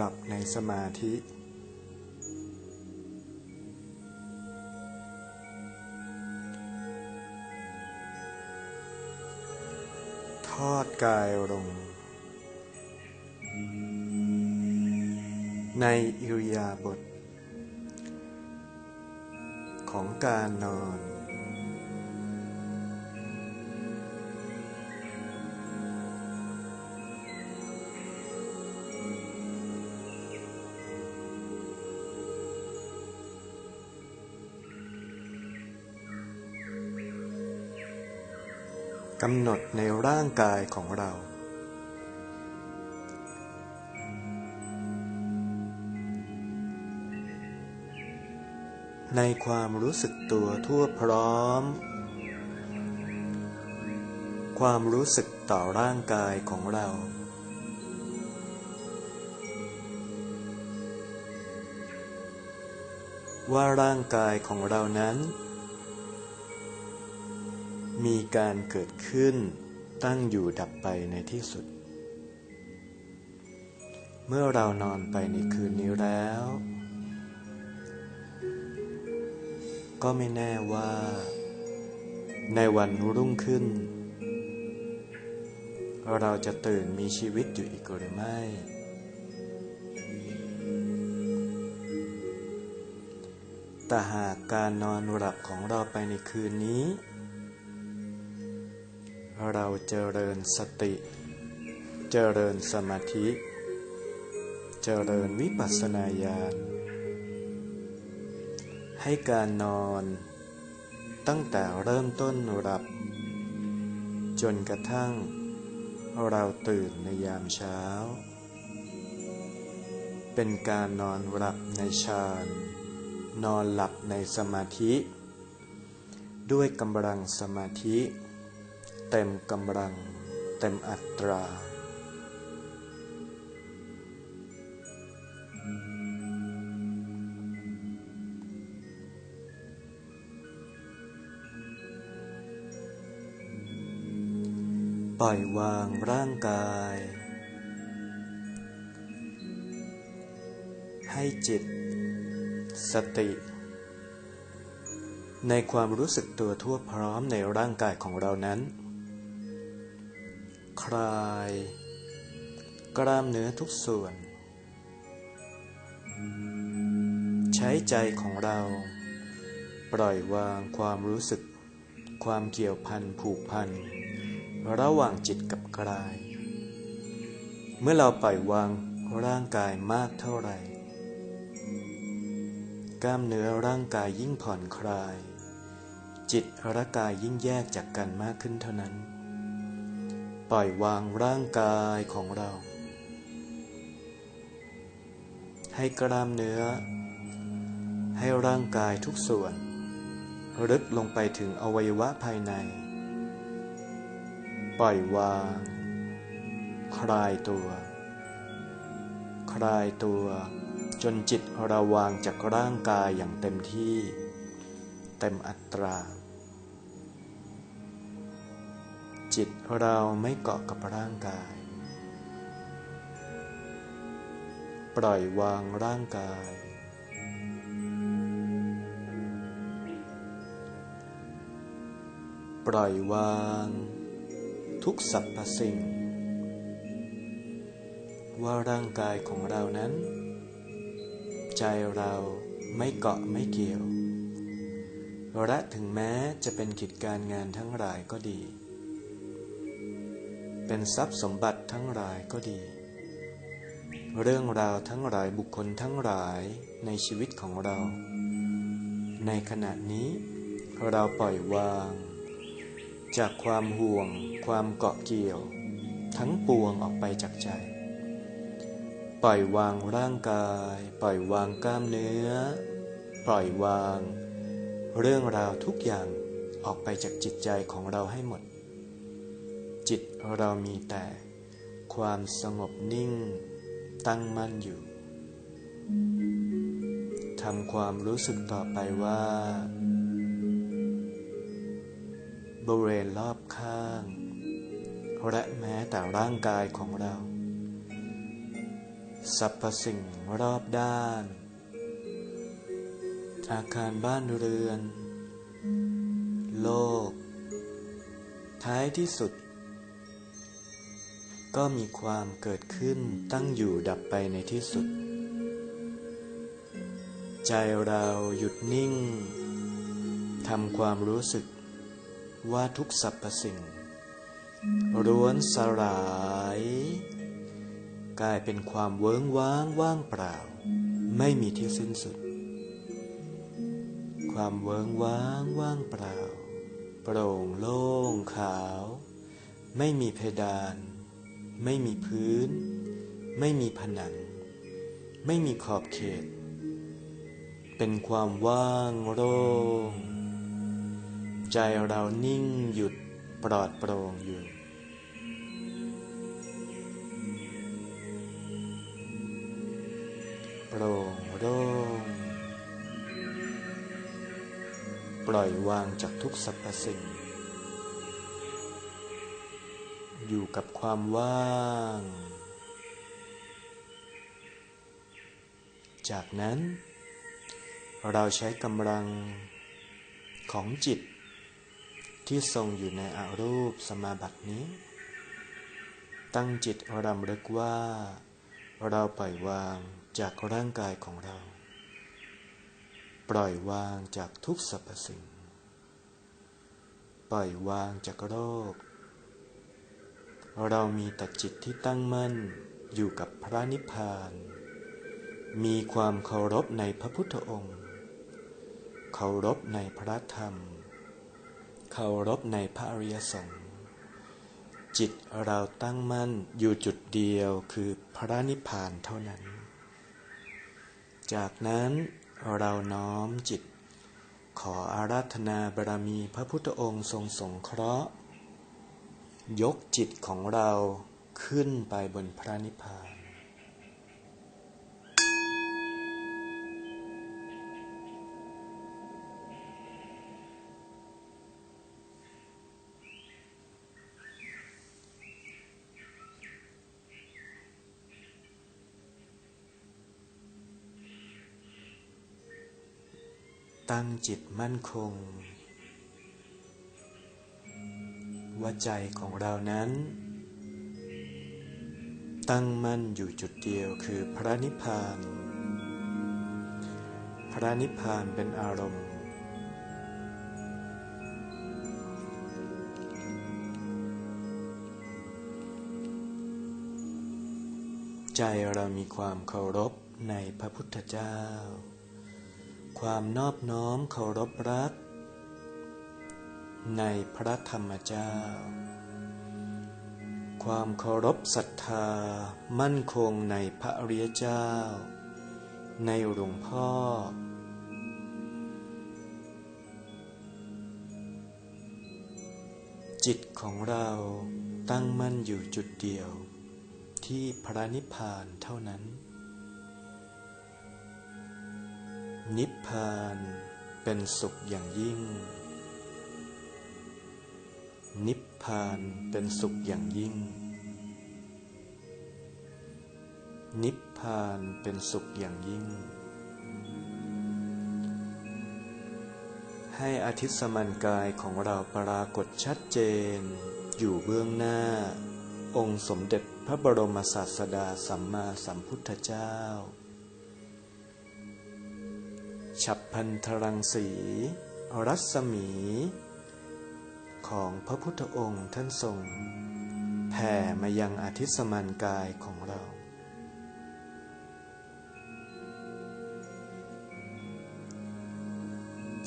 หลับในสมาธิ ทอดกายลง ในอิริยาบถของการนอน กำหนดในร่างกายของเรา ในความรู้สึกตัวทั่วพร้อม ความรู้สึกต่อร่างกายของเรา ว่าร่างกายของเรานั้น มีการเกิดขึ้น ตั้งอยู่ดับไปในที่สุด เมื่อเรานอนไปในคืนนี้แล้ว ก็ไม่แน่ว่า ในวันรุ่งขึ้น เราจะตื่นมีชีวิตอยู่อีกหรือไม่ แต่หากการนอนหลับของเราไปในคืนนี้ เราเจริญสติ เจริญสมาธิ เจริญวิปัสสนาญาณให้การนอน ตั้งแต่เริ่มต้นหลับ จนกระทั่ง เราตื่นในยามเช้า เป็นการนอนหลับในฌานนอนหลับในสมาธิ ด้วยกำลังสมาธิ เต็มกำลัง เต็มอัตรา ปล่อยวางร่างกาย ให้จิต สติ ในความรู้สึกตัวทั่วพร้อมในร่างกายของเรานั้น คลาย กล้ามเนื้อทุกส่วน ใช้ใจของเรา ปล่อยวางความรู้สึก ความเกี่ยวพันผูกพัน ระหว่างจิตกับกาย เมื่อเราปล่อยวางร่างกายมากเท่าไหร่ กล้ามเนื้อร่างกายยิ่งผ่อนคลาย จิตและกายยิ่งแยกจากกันมากขึ้นเท่านั้น ปล่อยวางร่างกายของเรา ให้กล้ามเนื้อ ให้ร่างกายทุกส่วน ลึกลงไปถึงอวัยวะภายใน ปล่อยวาง คลายตัว คลายตัว จนจิตราวางจากร่างกายอย่างเต็มที่ เต็มอัตรา จิตเราไม่เกาะกับร่างกาย ปล่อยวางร่างกาย ปล่อยวาง ทุกสรรพสิ่ง ว่าร่างกายของเรานั้น ใจเราไม่เกาะไม่เกี่ยวและถึงแม้จะเป็นกิจการงานทั้งหลายก็ดี เป็นทรัพย์สมบัติทั้งหลายก็ดี เรื่องราวทั้งหลายบุคคลทั้งหลายในชีวิตของเรา ในขณะนี้เราปล่อยวาง จากความห่วง ความเกาะเกี่ยว ทั้งปวงออกไปจากใจ ปล่อยวางร่างกาย ปล่อยวางกล้ามเนื้อ ปล่อยวาง เรื่องราวทุกอย่างออกไปจากจิตใจของเราให้หมด จิตเรามีแต่ ความสงบนิ่ง ตั้งมั่นอยู่ทำความรู้สึกต่อไปว่าบริเวณรอบข้าง และแม้แต่ร่างกายของเราสรรพสิ่งรอบด้าน อาคารบ้านเรือน โลก ท้ายที่สุด ก็มีความเกิดขึ้นตั้งอยู่ดับไปในที่สุด ใจเราหยุดนิ่งทำความรู้สึกว่าทุกสรรพสิ่งล้วนสลาย กลายเป็นความเวิ้งว้างว่างเปล่า ไม่มีที่สิ้นสุด ความเวิ้งว้างว่างเปล่า โปร่งโล่งขาว ไม่มีเพดาน ไม่มีพื้น ไม่มีผนัง ไม่มีขอบเขต เป็นความว่างโล่งใจเรานิ่งหยุดปลอดโปร่งอยู่โปร่งโล่งปล่อยวางจากทุกสรรพสิ่ง อยู่กับความว่าง จากนั้น เราใช้กำลังของจิต ที่ทรงอยู่ในอารูปสมาบัตินี้ ตั้งจิตรำลึกว่า เราปล่อยวางจากร่างกายของเรา ปล่อยวางจากทุกสรรพสิ่ง ปล่อยวางจากโรค เรามีแต่จิตที่ตั้งมั่นอยู่กับพระนิพพาน มีความเคารพในพระพุทธองค์ เคารพในพระธรรม เคารพในพระอริยสงฆ์ จิตเราตั้งมั่นอยู่จุดเดียวคือพระนิพพานเท่านั้น จากนั้นเราน้อมจิต ขออาราธนาบารมีพระพุทธองค์ทรงสงเคราะห์ ยกจิตของเราขึ้นไปบนพระนิพพาน ตั้งจิตมั่นคง ว่าใจของเรานั้น ตั้งมั่นอยู่จุดเดียวคือพระนิพพาน พระนิพพานเป็นอารมณ์ ใจเรามีความเคารพในพระพุทธเจ้า ความนอบน้อมเคารพรัก ในพระธรรมเจ้า ความเคารพศรัทธามั่นคงในพระอริยเจ้า ในหลวงพ่อ จิตของเราตั้งมั่นอยู่จุดเดียว ที่พระนิพพานเท่านั้น นิพพานเป็นสุขอย่างยิ่ง นิพพานเป็นสุขอย่างยิ่ง นิพพานเป็นสุขอย่างยิ่ง ให้อาทิตย์สมันกายของเราปรากฏชัดเจน อยู่เบื้องหน้า องค์สมเด็จพระบรมศาสดาสัมมาสัมพุทธเจ้า ฉับพันธรังสี รัศมี ของพระพุทธองค์ท่านทรงแผ่มายังอาทิสมานกายของเรา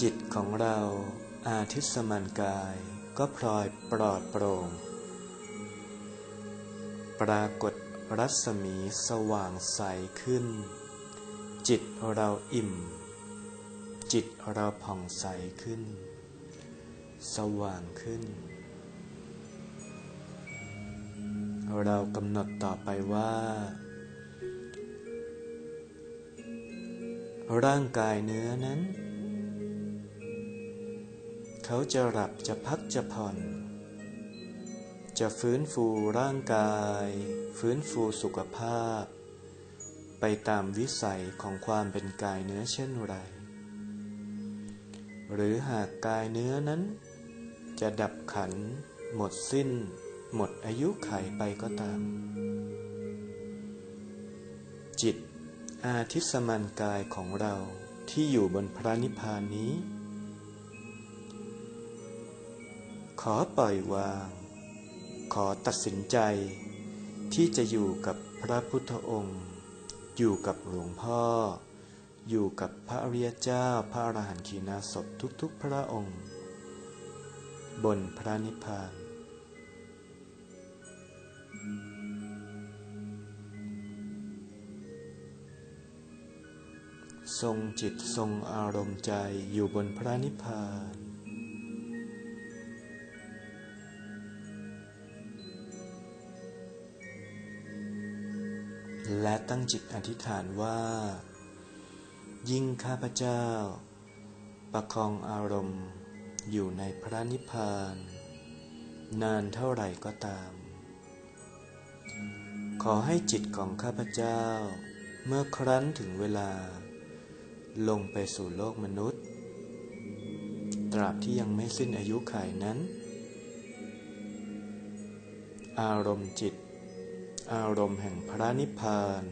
จิตของเราอาทิสมานกายก็พลอยปลอดโปร่ง ปรากฏรัศมีสว่างใสขึ้น จิตเราอิ่ม จิตเราผ่องใสขึ้น สว่างขึ้น เรากำหนดต่อไปว่า ร่างกายเนื้อนั้น เขาจะหลับจะพักจะผ่อน จะฟื้นฟูร่างกาย ฟื้นฟูสุขภาพ ไปตามวิสัยของความเป็นกายเนื้อเช่นไรหรือหากกายเนื้อนั้น จะดับขัน หมดสิ้น หมดอายุไขไปก็ตาม จิต อาทิสมันกายของเราที่อยู่บนพระนิพพานนี้ ขอปล่อยวาง ขอตัดสินใจ ที่จะอยู่กับพระพุทธองค์ อยู่กับหลวงพ่อ อยู่กับพระอริยเจ้าพระอรหันต์ขีณาสพทุกๆพระองค์ บนพระนิพพาน ทรงจิตทรงอารมณ์ใจอยู่บนพระนิพพาน และตั้งจิตอธิษฐานว่า ยิ่งข้าพเจ้า ประคองอารมณ์ อยู่ในพระนิพพาน นานเท่าไหร่ก็ตาม ขอให้จิตของข้าพเจ้า เมื่อครั้นถึงเวลา ลงไปสู่โลกมนุษย์ ตราบที่ยังไม่สิ้นอายุขัยนั้น อารมณ์จิต อารมณ์แห่งพระนิพพาน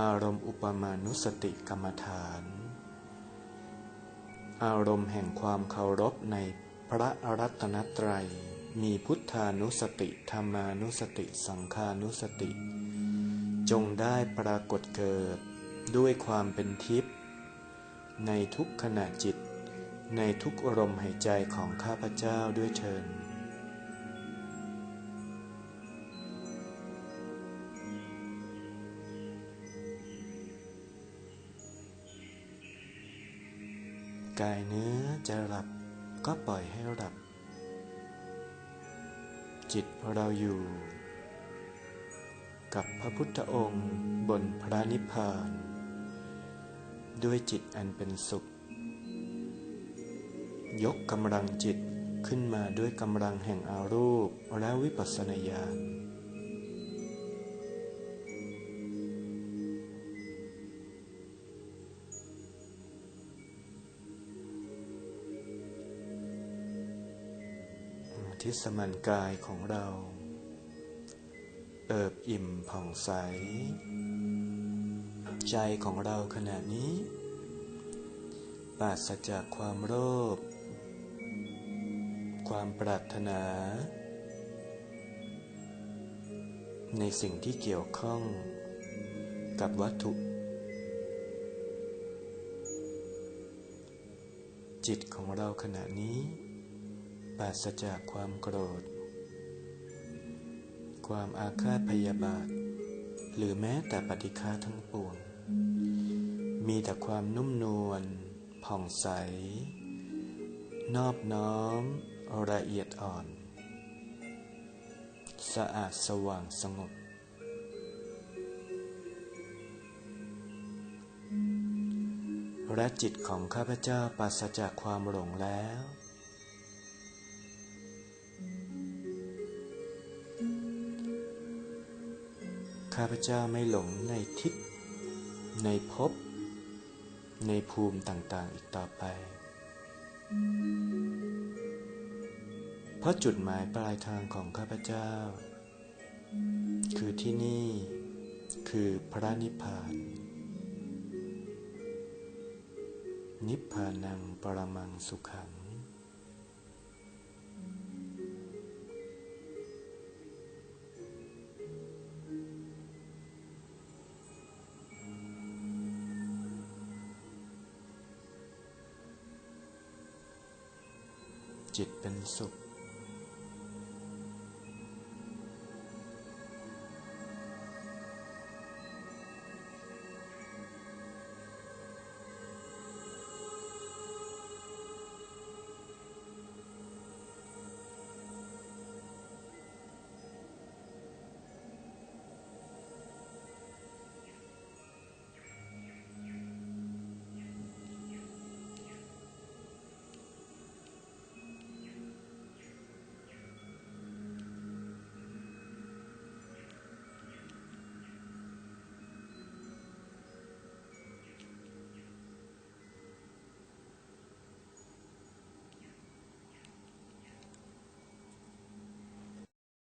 อารมณ์อุปมานุสติกรรมฐาน อารมณ์แห่งความเคารพในพระรัตนตรัย มีพุทธานุสติธรรมานุสติสังขานุสติ จงได้ปรากฏเกิดด้วยความเป็นทิพย์ในทุกขณะจิต ในทุกอารมณ์หายใจของข้าพเจ้าด้วยเชิญ กายเนื้อจะหลับก็ปล่อยให้หลับ จิตเราอยู่ กับพระพุทธองค์บนพระนิพพาน ด้วยจิตอันเป็นสุข ยกกำลังจิตขึ้นมาด้วยกำลังแห่งอารูปและวิปัสสนาญาณ ทิสมันกายของเรา เอิบอิ่มผ่องใส ใจของเราขณะนี้ ปราศจากความโลภความปรารถนา ในสิ่งที่เกี่ยวข้องกับวัตถุ จิตของเราขณะนี้ ปราศจากความโกรธ ความอาฆาตพยาบาท หรือแม้แต่ปฏิฆาทั้งปวง มีแต่ความนุ่มนวล ผ่องใส นอบน้อม ละเอียดอ่อน สะอาดสว่างสงบ และจิตของข้าพเจ้าปราศจากความหลงแล้ว ข้าพเจ้าไม่หลงในทิศ ในภพ ในภูมิต่างๆอีกต่อไป เพราะจุดหมายปลายทางของข้าพเจ้า คือที่นี่คือพระนิพพาน นิพพานังปรมังสุขัง จิตเป็นสุข